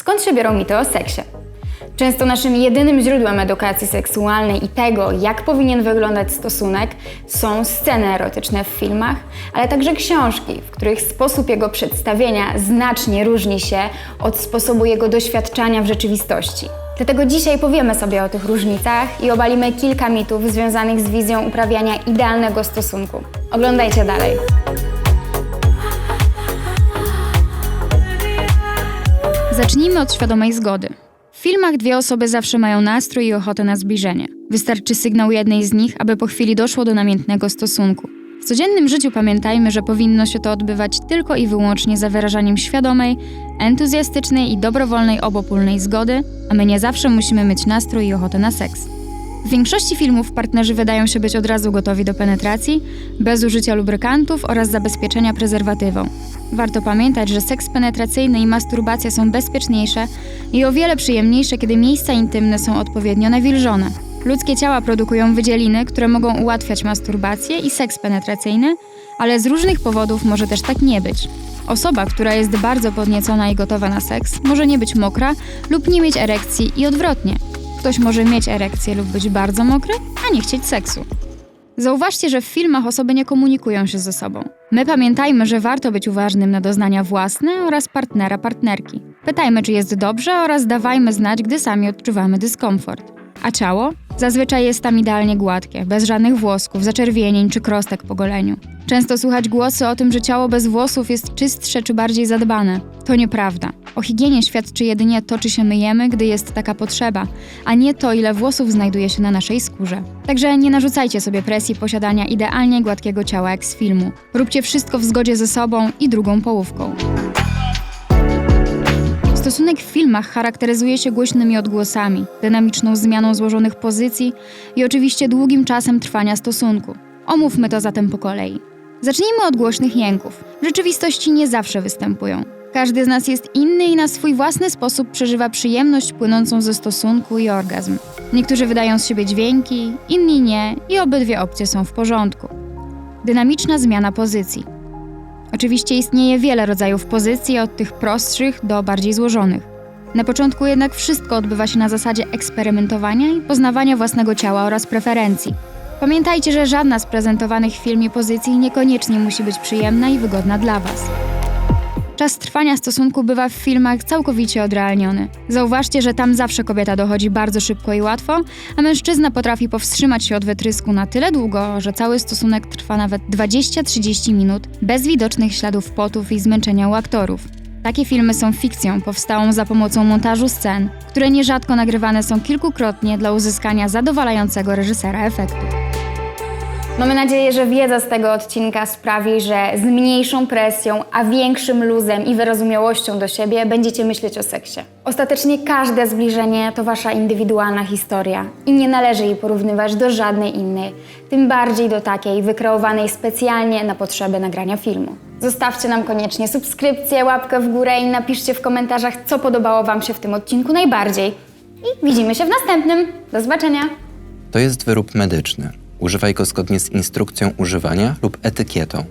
Skąd się biorą mity o seksie? Często naszym jedynym źródłem edukacji seksualnej i tego, jak powinien wyglądać stosunek, są sceny erotyczne w filmach, ale także książki, w których sposób jego przedstawienia znacznie różni się od sposobu jego doświadczania w rzeczywistości. Dlatego dzisiaj powiemy sobie o tych różnicach i obalimy kilka mitów związanych z wizją uprawiania idealnego stosunku. Oglądajcie dalej. Zacznijmy od świadomej zgody. W filmach dwie osoby zawsze mają nastrój i ochotę na zbliżenie. Wystarczy sygnał jednej z nich, aby po chwili doszło do namiętnego stosunku. W codziennym życiu pamiętajmy, że powinno się to odbywać tylko i wyłącznie za wyrażaniem świadomej, entuzjastycznej i dobrowolnej obopólnej zgody, a my nie zawsze musimy mieć nastrój i ochotę na seks. W większości filmów partnerzy wydają się być od razu gotowi do penetracji, bez użycia lubrykantów oraz zabezpieczenia prezerwatywą. Warto pamiętać, że seks penetracyjny i masturbacja są bezpieczniejsze i o wiele przyjemniejsze, kiedy miejsca intymne są odpowiednio nawilżone. Ludzkie ciała produkują wydzieliny, które mogą ułatwiać masturbację i seks penetracyjny, ale z różnych powodów może też tak nie być. Osoba, która jest bardzo podniecona i gotowa na seks, może nie być mokra lub nie mieć erekcji i odwrotnie. Ktoś może mieć erekcję lub być bardzo mokry, a nie chcieć seksu. Zauważcie, że w filmach osoby nie komunikują się ze sobą. My pamiętajmy, że warto być uważnym na doznania własne oraz partnera, partnerki. Pytajmy, czy jest dobrze oraz dawajmy znać, gdy sami odczuwamy dyskomfort. A ciało? Zazwyczaj jest tam idealnie gładkie, bez żadnych włosków, zaczerwienień czy krostek po goleniu. Często słychać głosy o tym, że ciało bez włosów jest czystsze czy bardziej zadbane. To nieprawda. O higienie świadczy jedynie to, czy się myjemy, gdy jest taka potrzeba, a nie to, ile włosów znajduje się na naszej skórze. Także nie narzucajcie sobie presji posiadania idealnie gładkiego ciała jak z filmu. Róbcie wszystko w zgodzie ze sobą i drugą połówką. Stosunek w filmach charakteryzuje się głośnymi odgłosami, dynamiczną zmianą złożonych pozycji i oczywiście długim czasem trwania stosunku. Omówmy to zatem po kolei. Zacznijmy od głośnych jęków. W rzeczywistości nie zawsze występują. Każdy z nas jest inny i na swój własny sposób przeżywa przyjemność płynącą ze stosunku i orgazm. Niektórzy wydają z siebie dźwięki, inni nie i obydwie opcje są w porządku. Dynamiczna zmiana pozycji. Oczywiście istnieje wiele rodzajów pozycji, od tych prostszych do bardziej złożonych. Na początku jednak wszystko odbywa się na zasadzie eksperymentowania i poznawania własnego ciała oraz preferencji. Pamiętajcie, że żadna z prezentowanych w filmie pozycji niekoniecznie musi być przyjemna i wygodna dla Was. Czas trwania stosunku bywa w filmach całkowicie odrealniony. Zauważcie, że tam zawsze kobieta dochodzi bardzo szybko i łatwo, a mężczyzna potrafi powstrzymać się od wytrysku na tyle długo, że cały stosunek trwa nawet 20-30 minut, bez widocznych śladów potów i zmęczenia u aktorów. Takie filmy są fikcją powstałą za pomocą montażu scen, które nierzadko nagrywane są kilkukrotnie dla uzyskania zadowalającego reżysera efektu. Mamy nadzieję, że wiedza z tego odcinka sprawi, że z mniejszą presją, a większym luzem i wyrozumiałością do siebie będziecie myśleć o seksie. Ostatecznie każde zbliżenie to wasza indywidualna historia i nie należy jej porównywać do żadnej innej, tym bardziej do takiej wykreowanej specjalnie na potrzeby nagrania filmu. Zostawcie nam koniecznie subskrypcję, łapkę w górę i napiszcie w komentarzach, co podobało wam się w tym odcinku najbardziej. I widzimy się w następnym. Do zobaczenia! To jest wyrób medyczny. Używaj go zgodnie z instrukcją używania lub etykietą.